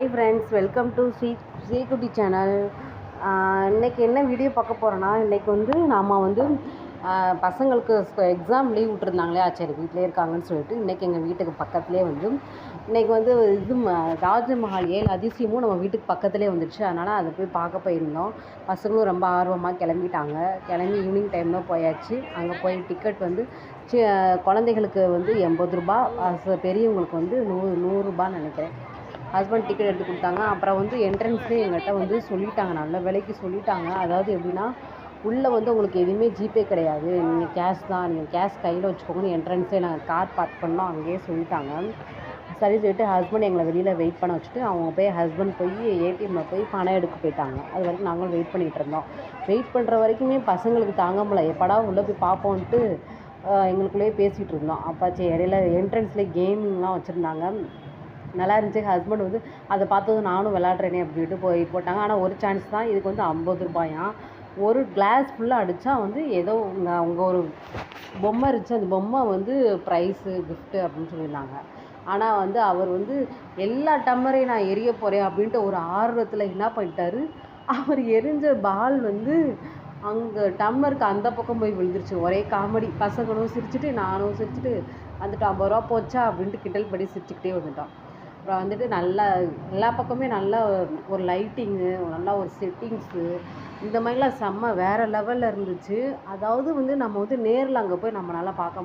Hi friends welcome to Sri Srikutti channel இன்றைக்கி என்ன video பார்க்க போகிறோன்னா இன்றைக்கி வந்து நாம் வந்து பசங்களுக்கு எக்ஸாம் லீவ் விட்டுருந்தாங்களே சரி வீட்டிலே இருக்காங்கன்னு சொல்லிட்டு இன்றைக்கி எங்கள் வீட்டுக்கு பக்கத்துலேயே வந்து இன்றைக்கி வந்து இது ம- ஏழு அதிசயமும் நம்ம வீட்டுக்கு பக்கத்துலேயே வந்துடுச்சு அதனால் அதை போய் பார்க்க போயிருந்தோம். பசங்களும் ரொம்ப ஆர்வமாக கிளம்பிட்டாங்க. கிளம்பி ஈவினிங் டைமில் போயாச்சு. அங்கே போய் டிக்கெட் வந்து சி- குழந்தைகளுக்கு வந்து எண்பது ரூபா பெரியவங்களுக்கு வந்து நூறு நூறுரூபான்னு நினைக்கிறேன். ஹஸ்பண்ட் டிக்கெட் எடுத்து கொடுத்தாங்க. அப்புறம் வந்து என்ட்ரன்ஸ்லேயே எங்கள்கிட்ட வந்து சொல்லிட்டாங்க. நல்ல விலைக்கு சொல்லிட்டாங்க. அதாவது எப்படின்னா உள்ளே வந்து உங்களுக்கு எதுவுமே ஜிபே கிடையாது. நீங்கள் கேஷ் தான். நீங்கள் கேஷ் கையில் வச்சுக்கோங்கன்னு என்ட்ரன்ஸே நாங்கள் கார் பார்க் பண்ணோம். அங்கேயே சொல்லிட்டாங்க. சரி சொல்லிட்டு ஹஸ்பண்ட் எங்களை வெளியில் வெயிட் பண்ண வச்சுட்டு அவங்க போய் ஹஸ்பண்ட் போய் ஏடிஎம்மில் போய் பணம் எடுக்க போயிட்டாங்க. அது வரைக்கும் நாங்களும் வெயிட் பண்ணிகிட்டு இருந்தோம். வெயிட் பண்ணுற வரைக்குமே பசங்களுக்கு தாங்க முடியல. எப்படா உள்ளே போய் பார்ப்போன்ட்டு எங்களுக்குள்ளேயே பேசிகிட்டு இருந்தோம். அப்பாச்சி இடையில என்ட்ரன்ஸ்லேயே கேமிங்லாம் வச்சுருந்தாங்க. நல்லா இருந்துச்சு. ஹஸ்பண்ட் வந்து அதை பார்த்ததும் நானும் விளாட்றேனே அப்படின்ட்டு போய் போட்டாங்க. ஆனால் ஒரு சான்ஸ் தான். இதுக்கு வந்து ஐம்பது ரூபாயாம் ஒரு கிளாஸ் ஃபுல்லாக அடித்தா வந்து ஏதோ அவங்க ஒரு பொம்மை இருந்துச்சு. அந்த பொம்மை வந்து ப்ரைஸு கிஃப்ட்டு அப்படின்னு சொல்லியிருந்தாங்க. ஆனால் வந்து அவர் வந்து எல்லா டம்மரையும் நான் எரிய போகிறேன் அப்படின்ட்டு ஒரு ஆர்வத்தில் என்ன பண்ணிட்டாரு? அவர் எரிஞ்ச பால் வந்து அங்கே டம்மருக்கு அந்த பக்கம் போய் விழுந்துருச்சு. ஒரே காமெடி. பசங்களும் சிரிச்சுட்டு நானும் சிரிச்சுட்டு வந்துட்டு ஐம்பது ரூபா போச்சா? அப்படின்ட்டு கிண்டல் படி சிரிச்சுக்கிட்டே வந்துட்டோம். அப்புறம் வந்துட்டு நல்லா எல்லா பக்கமே நல்ல ஒரு லைட்டிங்கு நல்லா ஒரு செட்டிங்ஸு இந்த மாதிரிலாம் செம்ம வேறு லெவலில் இருந்துச்சு. அதாவது வந்து நம்ம வந்து நேரில் அங்கே போய் நம்மளால் பார்க்க